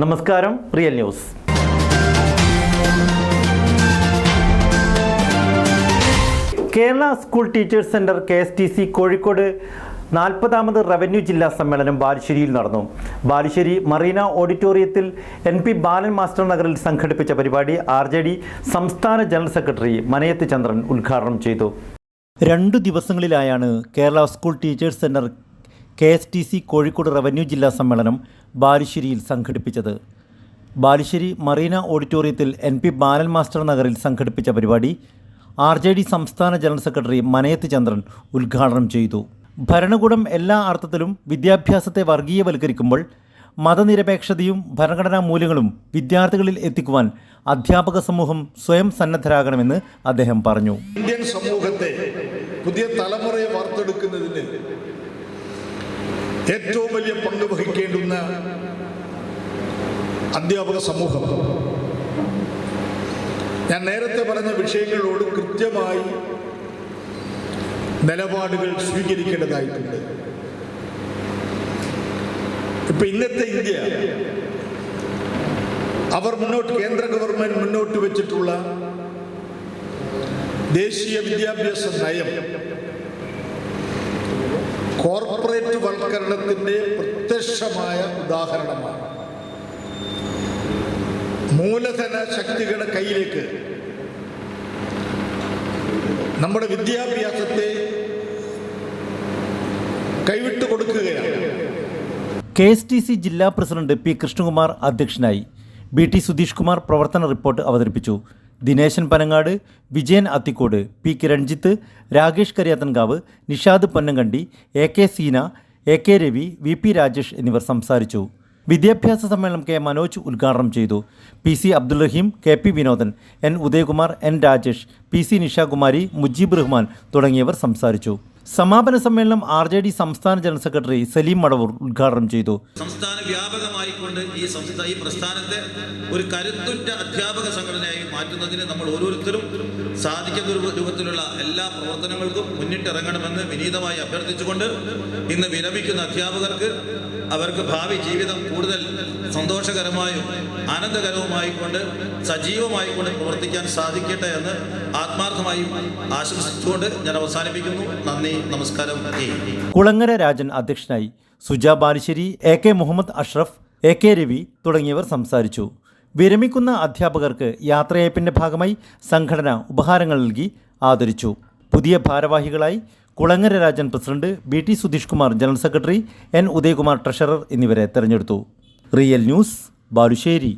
നമസ്കാരം real news. Kerala school teachers centre K S T C Kozhikode നാൽപ്പതാമത് revenue ജില്ലാ സമ്മേളനം ബാലുശ്ശേരിയിൽ നടന്നു. ബാലുശ്ശേരി മറീന ഓഡിറ്റോറിയത്തിൽ എൻ പി ബാലൻ മാസ്റ്റർ നഗറിൽ സംഘടിപ്പിച്ച പരിപാടി ആർ ജെ ഡി സംസ്ഥാന ജനറൽ സെക്രട്ടറി മനയത്ത് ചന്ദ്രൻ ഉദ്ഘാടനം ചെയ്തു. രണ്ടു ദിവസങ്ങളിലായാണ് Kerala school teachers centre K S T C Kozhikode revenue ജില്ലാ സമ്മേളനം ബാലുശ്ശേരിയിൽ സംഘടിപ്പിച്ചത്. ബാലുശ്ശേരി മറീന ഓഡിറ്റോറിയത്തിൽ എൻ പി ബാലൻ മാസ്റ്റർ നഗറിൽ സംഘടിപ്പിച്ച പരിപാടി ആർ ജെ ഡി സംസ്ഥാന ജനറൽ സെക്രട്ടറി മനയത്ത് ചന്ദ്രൻ ഉദ്ഘാടനം ചെയ്തു. ഭരണകൂടം എല്ലാ അർത്ഥത്തിലും വിദ്യാഭ്യാസത്തെ വർഗീയവൽക്കരിക്കുമ്പോൾ മതനിരപേക്ഷതയും ഭരണഘടനാ മൂല്യങ്ങളും വിദ്യാർത്ഥികളിൽ എത്തിക്കുവാൻ അധ്യാപക സമൂഹം സ്വയം സന്നദ്ധരാകണമെന്ന് അദ്ദേഹം പറഞ്ഞു. ഇന്ത്യൻ സമൂഹത്തെ പുതിയ തലമുറയെ വാർത്തെടുക്കുന്നതിന് ഏറ്റവും വലിയ പങ്ക് വഹിക്കേണ്ടുന്ന അധ്യാപക സമൂഹം. ഞാൻ നേരത്തെ പറഞ്ഞ വിഷയങ്ങളോട് കൃത്യമായി നിലപാടുകൾ സ്വീകരിക്കേണ്ടതായിട്ടുണ്ട്. ഇപ്പൊ ഇന്നത്തെ ഇന്ത്യ അവർ മുന്നോട്ട് കേന്ദ്ര ഗവൺമെന്റ് മുന്നോട്ട് വെച്ചിട്ടുള്ള ദേശീയ വിദ്യാഭ്യാസ നയം കോർപ്പറേറ്റ് വൽക്കരണത്തിന്റെ പ്രത്യക്ഷമായ ഉദാഹരണമാണ്. മൂലധന ശക്തികളുടെ കയ്യിലേക്ക് നമ്മുടെ വിദ്യാഭ്യാസത്തെ കൈവിട്ടു കൊടുക്കുകയാണ്. കെ എസ് ടി സി ജില്ലാ പ്രസിഡന്റ് പി കൃഷ്ണകുമാർ അധ്യക്ഷനായി ബി ടി സുധീഷ് കുമാർ പ്രവർത്തന റിപ്പോർട്ട് അവതരിപ്പിച്ചു. Dineshan Panangad Vijayan Athikode P Kiranjith Rakesh Kariyathankavu Nishad Ponnankandi A K Seena A K Ravi V P Rajesh എന്നിവർ സംസാരിച്ചു. വിദ്യാഭ്യാസ സമ്മേളനം കെ മനോജ് ഉദ്ഘാടനം ചെയ്തു. P C Abdul Rahim K P Vinodan N Udayakumar N Rajesh P C Nishakumari Mujeeb Rahman തുടങ്ങിയവർ സംസാരിച്ചു. സമാപന സമ്മേളനം ആർ ജെ ഡി സംസ്ഥാന ജനറൽ സെക്രട്ടറി സലീം മടവൂർ ഉദ്ഘാടനം ചെയ്തു. സംസ്ഥാന വ്യാപകമായിക്കൊണ്ട് ഈ സംസ്ഥാന ഈ പ്രസ്ഥാനത്തെ ഒരു കരുത്തുറ്റ അധ്യാപക സംഘടനയായി മാറ്റുന്നതിന് നമ്മൾ ഓരോരുത്തരും സാധിക്കുന്ന രൂപത്തിലുള്ള എല്ലാ പ്രവർത്തനങ്ങൾക്കും മുന്നിട്ടിറങ്ങണമെന്ന് വിനീതമായി അഭ്യർത്ഥിച്ചുകൊണ്ട് ഇന്ന് വിരമിക്കുന്ന അധ്യാപകർക്ക് അവർക്ക് ഭാവി ജീവിതം കൂടുതൽ സന്തോഷകരമായും ആനന്ദകരവുമായിക്കൊണ്ട് സജീവമായിക്കൊണ്ട് പ്രവർത്തിക്കാൻ സാധിക്കട്ടെ എന്ന് ആത്മാർത്ഥമായും ആശംസിച്ചുകൊണ്ട് ഞാൻ അവസാനിപ്പിക്കുന്നു. നന്ദി. നമസ്കാരം. കുളങ്ങര രാജൻ അധ്യക്ഷനായി Suja Balussery A K Muhammad Ashraf A K Ravi തുടങ്ങിയവർ സംസാരിച്ചു. വിരമിക്കുന്ന അധ്യാപകർക്ക് യാത്രയയപ്പിന്റെ ഭാഗമായി സംഘടന ഉപഹാരങ്ങൾ നൽകി ആദരിച്ചു. പുതിയ ഭാരവാഹികളായി Kulangara Rajan president B T Sudheesh Kumar general secretary N Udayakumar treasurer എന്നിവരെ തെരഞ്ഞെടുത്തു. Real news Balussery.